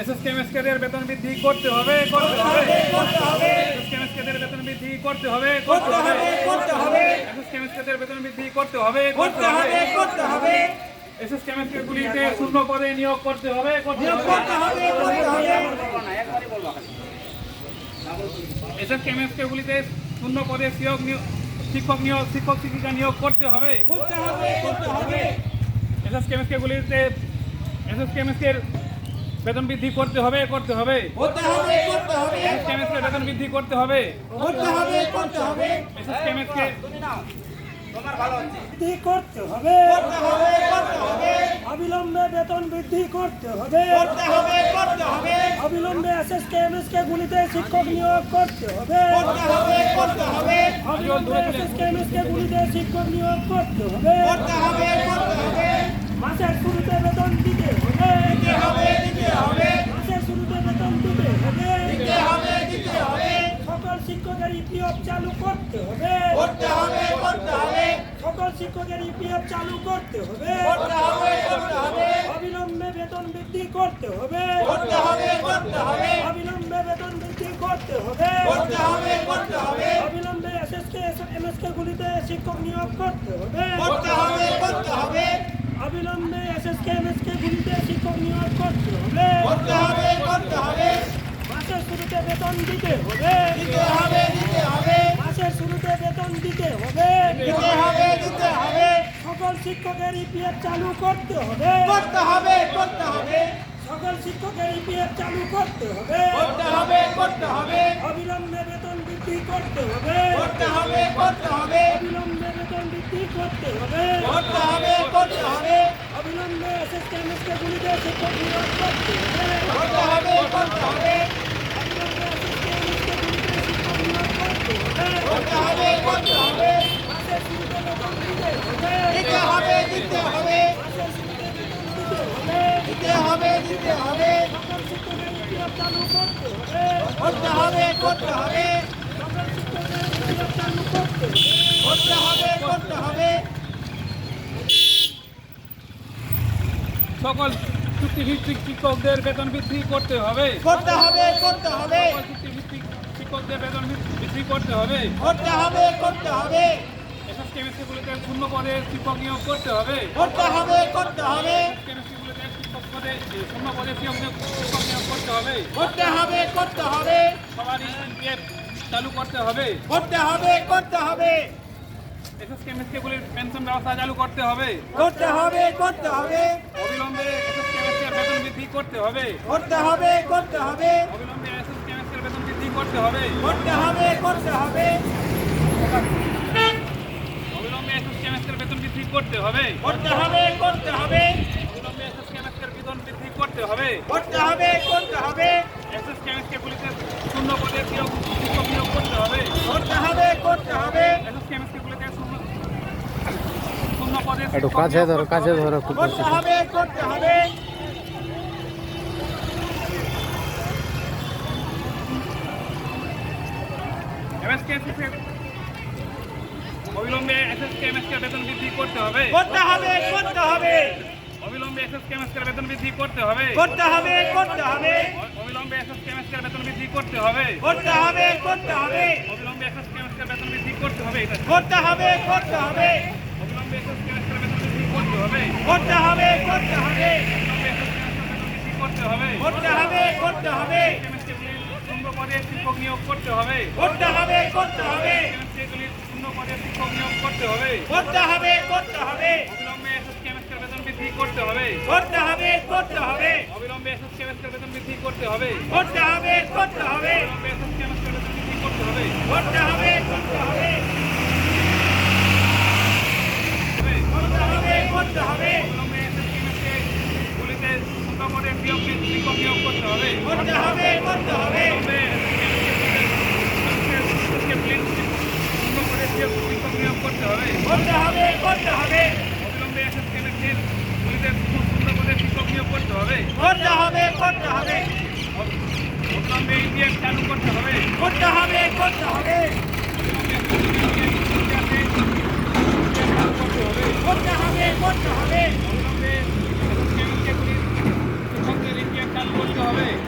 এসএসকেএমএসকেদের বেতন বৃদ্ধি করতে হবে করতে হবে। এসএসকেএমএসকেদের বেতন বৃদ্ধি করতে হবে করতে হবে। করতে হবে এসএসকেএমএসকেদের বেতন বৃদ্ধি করতে হবে করতে হবে। করতে হবে এসএসকেএমএসকে গুলিতে শূন্য পদে নিয়োগ করতে হবে করতে হবে। করতে হবে করতে হবে এসএসকেএমএসকে গুলিতে শূন্য পদে শিক্ষক নিয়োগ শিক্ষক নিয়োগ শিক্ষক শিক্ষিকা নিয়োগ করতে হবে। করতে হবে করতে হবে। এসএসকেএমএসকে গুলিতে এসএসকেএমএসকের বেতন বৃদ্ধি করতে হবে করতে হবে করতে হবে করতে হবে এসএসকেএমএসকে বেতন বৃদ্ধি করতে হবে করতে হবে করতে হবে এসএসকেএমএসকে বৃদ্ধি করতে হবে করতে হবে করতে হবে অবিলম্বে বেতন বৃদ্ধি করতে হবে করতে হবে করতে হবে অবিলম্বে এসএসকে এমএসকে গুলিতে শিক্ষক নিয়োগ করতে হবে করতে হবে করতে হবে অবিলম্বে এসএসকে গুলিতে শিক্ষক নিয়োগ করতে হবে করতে হবে করতে হবে মাসের শুরুতে বেতন দিতে হবে দিতে হবে মাসের শুরুতে বেতন দিতে হবে দিতে হবে দিতে হবে সকল শিক্ষকের ইপিএফ চালু করতে হবে করতে হবে করতে হবে সকল শিক্ষকের ইপিএফ চালু করতে হবে করতে হবে করতে হবে অবিলম্বে বেতন বৃদ্ধি করতে হবে করতে হবে করতে হবে অবিলম্বে বেতন বৃদ্ধি করতে হবে করতে হবে করতে হবে অবিলম্বে এসএসকে এমএসকে গুলিতে শিক্ষক নিয়োগ করতে হবে করতে হবে করতে হবে অবিলম্বে এসএসকে এমএসকে গুলিতে শিক্ষক নিয়োগ করতে হবে করতে হবে করতে হবে মাসের শুরুতে বেতন দিতে হবে দিতে হবে মাসের শুরুতে বেতন দিতে হবে দিতে হবে দিতে হবে। সকল শিক্ষকের ইপিএফ চালু করতে হবে। করতে হবে করতে হবে। সকল শিক্ষকের ইপিএফ চালু করতে হবে। করতে হবে করতে হবে। অবিলম্বে বেতন বৃদ্ধি করতে হবে। করতে হবে করতে হবে। অবিলম্বে বেতন বৃদ্ধি করতে হবে। করতে হবে করতে হবে। অবিলম্বে এসএসকে এমএসকে গুলিতে শিক্ষক নিয়োগ করতে হবে। করতে হবে অবিলম্বে এসএসকে এমএসকে গুলিতে শিক্ষক নিয়োগ করতে হবে করতে হবে করতে হবে মাসের শুরুতে বেতন দিতে হবে দিতে হবে দিতে হবে মাসের শুরুতে বেতন দিতে হবে দিতে হবে দিতে হবে চালু করতে হবে করতে হবে করতে হবে সকল করতে হবে চুক্তিভিত্তিক শিক্ষকদের বেতন বৃদ্ধি করতে হবে করতে হবে করতে হবে চুক্তিভিত্তিক শিক্ষকদের বেতন বৃদ্ধি করতে হবে করতে হবে করতে হবে শূন্য পদে শিক্ষক নিয়োগ করতে হবে করতে হবে করতে হবে কেমিস্ট্রিগুলিতে শিক্ষক শূন্য পদে শিক্ষক নিয়োগ শিক্ষক নিয়োগ করতে হবে করতে হবে করতে হবে সবারই চালু করতে হবে করতে হবে করতে হবে এসএস কেমিস্ট্রিগুলির পেনশন ব্যবস্থা চালু করতে হবে করতে হবে করতে হবে অবিলম্বে বেতন বৃদ্ধি করতে হবে করতে হবে করতে হবে অবিলম্বে এসএস কেমিস্ট্রির বেতন বৃদ্ধি করতে হবে করতে হবে করতে হবে অবিলম্বে এসএস কেমিস্ট্রির বেতন বৃদ্ধি করতে হবে করতে হবে করতে হবে অবিলম্বে এসএস কেমিস্ট্রির বেতন বৃদ্ধি করতে হবে করতে হবে করতে হবে এসএস কেমিস্ট্রিগুলিতে শূন্য পদে শিক্ষক শিক্ষক নিয়োগ করতে হবে করতে হবে করতে হবে এসএস কেমিস্ট্রিগুলিতে শূন্য শূন্য পদে একটু শিক্ষক কাছে নিয়োগ ধরো কাছে ধরো খুব করতে হবে করতে হবে এমএসকে অবিলম্বে এসএসকে এমএসকে বেতন বৃদ্ধি করতে হবে করতে হবে করতে হবে অবিলম্বে এসএসকে এমএসকে বেতন বৃদ্ধি করতে হবে করতে হবে করতে হবে অবিলম্বে এসএসকে এমএসকে বেতন বৃদ্ধি করতে হবে করতে হবে করতে হবে অবিলম্বে এসএসকে এমএসকে বেতন বৃদ্ধি করতে হবে এটা করতে হবে করতে হবে অবিলম্বে এসএসকে এমএসকে বেতন বৃদ্ধি করতে হবে করতে হবে করতে হবে করতে হবে করতে হবে করতে হবে শূন্য পদে শিক্ষক নিয়োগ করতে হবে করতে হবে করতে হবে শূন্য পদে শিক্ষক নিয়োগ করতে হবে করতে হবে করতে হবে করতে হবে করতে হবে করতে হবে অবিলম্বে এসএসকে এমএসকে বেতন বৃদ্ধি করতে হবে করতে হবে করতে হবে অবিলম্বে এসএসকে এমএসকে বেতন বৃদ্ধি করতে হবে করতে হবে করতে হবে করতে হবে করতে হবে অবিলম্বে গুলিতে শিক্ষক নিয়োগ করতে হবে করতে হবে শিক্ষক নিয়োগ করতে হবে করতে হবে করতে হবে অবিলম্বে এসএসকে এমএসকে গুলিতে শূন্য পদে শিক্ষক নিয়োগ করতে হবে করতে হবে করতে হবে অবিলম্বে ইপিএফ চালু করতে হবে করতে হবে করতে হবে করতে হবে করতে হবে অবিলম্বে এসএসকে এমএসকে গুলি শিক্ষকদের ইপিএফ চালু করতে হবে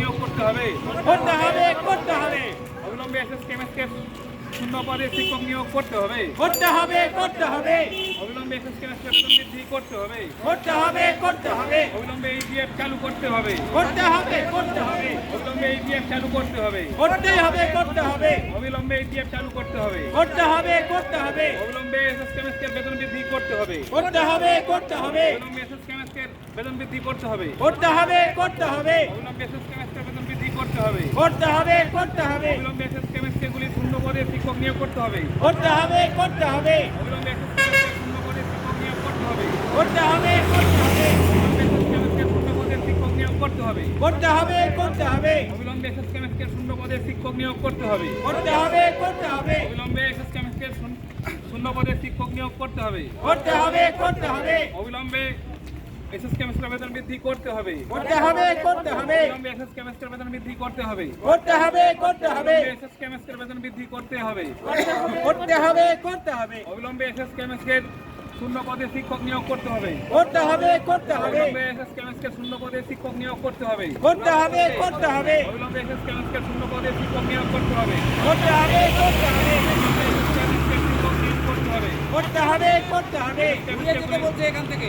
নিয়োগ করতে হবে করতে হবে করতে হবে অবিলম্বে এসএসকেএমএসকে শূন্য পদে শিক্ষক নিয়োগ করতে হবে করতে হবে করতে হবে অবিলম্বে এসএসকেএমএসকে বেতন বৃদ্ধি করতে হবে করতে হবে করতে হবে অবিলম্বে ইপিএফ চালু করতে হবে করতে হবে করতে হবে অবিলম্বে ইপিএফ চালু করতে হবে করতে হবে করতে হবে অবিলম্বে ইপিএফ চালু করতে হবে করতে হবে করতে হবে অবিলম্বে এসএসকেএমএসকে বেতন বৃদ্ধি করতে হবে করতে হবে করতে হবে অবিলম্বে এসএসকেএমএসকে বেতন বৃদ্ধি করতে হবে করতে হবে করতে হবে অবিলম্বে এসএসকেএমএসকে বেতন বৃদ্ধি করতে হবে। করতে হবে করতে হবে। অবিলম্বে এসএসকেএমএসকে গুলি শূন্য পদে শিক্ষক নিয়োগ করতে হবে করতে হবে করতে হবে অবিলম্বে এসএসকেএমএসকে শূন্য পদে শিক্ষক নিয়োগ করতে হবে করতে হবে করতে হবে অবিলম্বে শূন্য পদে শিক্ষক নিয়োগ করতে হবে করতে হবে করতে হবে অবিলম্বে এসএসকেএমএসকে শূন্য পদে শিক্ষক নিয়োগ করতে হবে করতে হবে করতে হবে অবিলম্বে এসএসকেএমএসকে শূন্য পদে শিক্ষক নিয়োগ করতে হবে করতে হবে করতে হবে অবিলম্বে এসএসকেএমএসকে বেতন বৃদ্ধি করতে হবে করতে হবে করতে হবে অবিলম্বে এসএসকেএমএসকে বেতন বৃদ্ধি করতে হবে করতে হবে করতে হবে এসএসকেএমএসকে বেতন বৃদ্ধি করতে হবে করতে হবে করতে হবে অবিলম্বে এসএসকেএমএসকে শূন্য পদে শিক্ষক নিয়োগ করতে হবে করতে হবে করতে হবে অবিলম্বে এসএসকেএমএসকে শূন্য পদে শিক্ষক নিয়োগ করতে হবে করতে হবে করতে হবে অবিলম্বে এসএসকেএমএসকে শূন্য পদে শিক্ষক নিয়োগ করতে হবে করতে হবে করতে হবে করতে হবে করতে হবে করতে হবে বলছে এখান থেকে